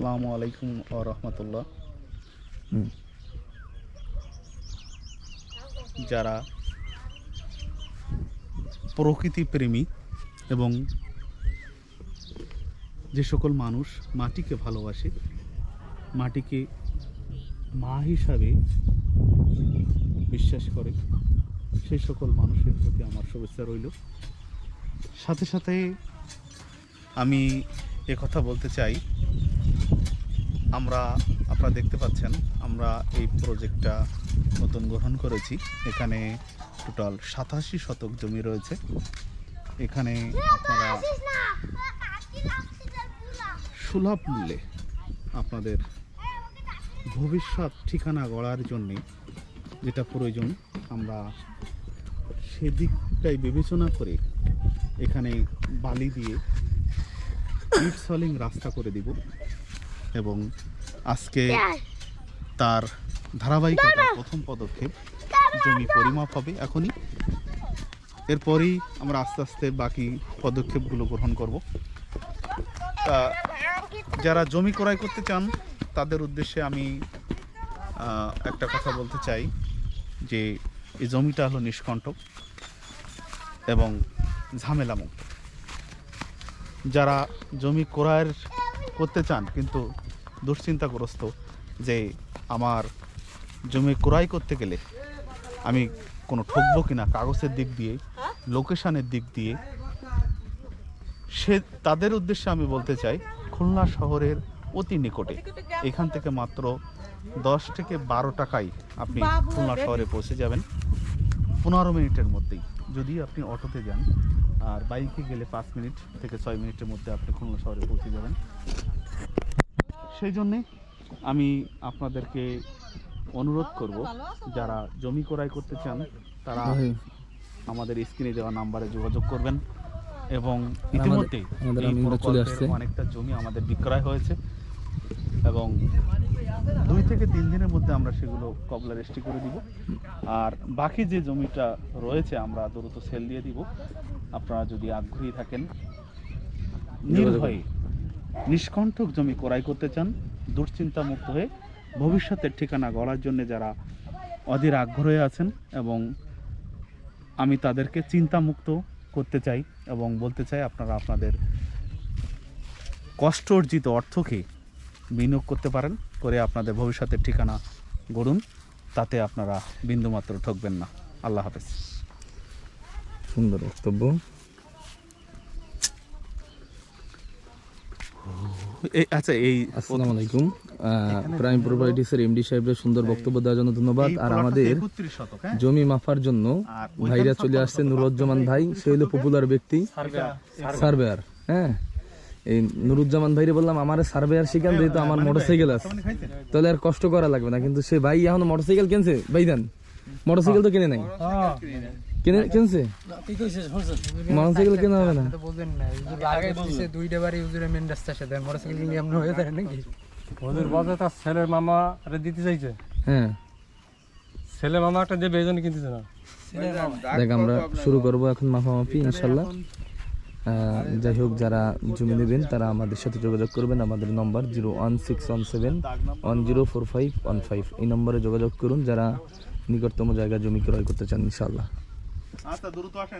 আসসালামু আলাইকুম ও রহমতুল্লাহ হুম। যারা প্রকৃতি প্রেমী এবং যে সকল মানুষ মাটিকে ভালোবাসে মাটিকে মা হিসাবে বিশ্বাস করে সেই সকল মানুষের প্রতি আমার শুভেচ্ছা রইল সাথে সাথে আমি এ কথা বলতে চাই আমরা, আপনারা দেখতে পাচ্ছেন, আমরা এই প্রজেক্টটা নতুন গ্রহণ করেছি। এখানে টোটাল সাতাশি শতক জমি রয়েছে। এখানে আপনারা সুলভ মূল্যে আপনাদের ভবিষ্যৎ ঠিকানা গড়ার জন্যে যেটা প্রয়োজন, আমরা সেদিকটাই বিবেচনা করে এখানে বালি দিয়ে ইট সলিং রাস্তা করে দিব। এবং আজকে তার ধারাবাহিকতার প্রথম পদক্ষেপ জমি পরিমাপ হবে এখনই। এরপরেই আমরা আস্তে আস্তে বাকি পদক্ষেপগুলো গ্রহণ করব। তা যারা জমি ক্রয় করতে চান তাদের উদ্দেশ্যে আমি একটা কথা বলতে চাই যে এই জমিটা হলো নিষ্কণ্টক এবং ঝামেলামুক্ত। যারা জমি ক্রয়ের করতে চান কিন্তু দুশ্চিন্তাগ্রস্ত যে আমার জমি ক্রয় করতে গেলে আমি কোনো ঠকবো কিনা কাগজের দিক দিয়ে লোকেশনের দিক দিয়ে সে তাদের উদ্দেশ্যে আমি বলতে চাই খুলনা শহরের অতি নিকটে এখান থেকে মাত্র দশ থেকে বারো টাকায় আপনি খুলনা শহরে পৌঁছে যাবেন। পনেরো মিনিটের মধ্যেই। যদি আপনি অটোতে যান আর বাইকে গেলে পাঁচ মিনিট থেকে ছয় মিনিটের মধ্যে আপনি খুলনা শহরে পৌঁছে যাবেন। সেই জন্যে আমি আপনাদেরকে অনুরোধ করব যারা জমি ক্রয় করতে চান তারা আমাদের স্ক্রিনে দেওয়া নাম্বারে যোগাযোগ করবেন এবং ইতিমধ্যেই। অনেকটা জমি আমাদের বিক্রয় হয়েছে এবং দুই থেকে তিন দিনের মধ্যে আমরা সেগুলো কবলা রেস্টি করে দিব। আর বাকি যে জমিটা রয়েছে আমরা দ্রুত সেল দিয়ে দিব। আপনারা যদি আগ্রহী থাকেন নির্ভয়ে নিষ্কণ্ঠক জমি ক্রয় করতে চান দুশ্চিন্তা মুক্ত হয়ে ভবিষ্যতের ঠিকানা গড়ার জন্য যারা অধীর আগ্রহে আছেন এবং আমি তাদেরকে চিন্তামুক্ত করতে চাই এবং বলতে চাই আপনারা আপনাদের কষ্ট অর্জিত অর্থকে বিনিয়োগ করতে পারেন করে আপনাদের ভবিষ্যতের ঠিকানা গড়ুন তাতে আপনারা বিন্দুমাত্র ঠকবেন না। আল্লাহ হাফেজ। সুন্দর বক্তব্য। এই আচ্ছা এই আসসালামু আলাইকুম। প্রাইম প্রপার্টিসের এমডি সাহেবের সুন্দর বক্তব্য দেওয়ার জন্য ধন্যবাদ। আর আমাদের 31 শতক, হ্যাঁ? জমি মাফার জন্য ভাইরা চলে আসছে নুরুজ্জামান ভাই সে হলো পপুলার ব্যক্তি। সার্ভেয়ার। হ্যাঁ? এই নুরুজ্জামান ভাইরে বললাম আমার সার্ভেয়ার শিখান যেহেতু আমার মোটরসাইকেল আছে। তাহলে আর কষ্ট করা লাগবে না কিন্তু সে ভাই এখন মোটরসাইকেল কিনছে? ভাই দেন মোটরসাইকেল তো কিনে নাই। কিনে কিনছে? মোটরসাইকেল কেনা হবে না? বলবেন না আগে দিছে দুইটা বাড়ি হুজুরের মেন রাস্তার সাথে মোটরসাইকেল নিয়ে এমন হয়ে যায় নাকি? ওদের বলতে তার ছেলের মামা দিতে চাইছে। হ্যাঁ। ছেলে মামা একটা দেবে এই জন্য কিনতেছে না। দেখ আমরা শুরু করব এখন মাফামাফি ইনশাল্লাহ। যাই হোক যারা জমি নেবেন তারা আমাদের সাথে যোগাযোগ করবেন। আমাদের number zero one six one seven one zero four five one five. এই নম্বরে যোগাযোগ করুন যারা নিকটতম জায়গায় জমি ক্রয় করতে চান ইনশাল্লাহ। আচ্ছা দ্রুত আসেন।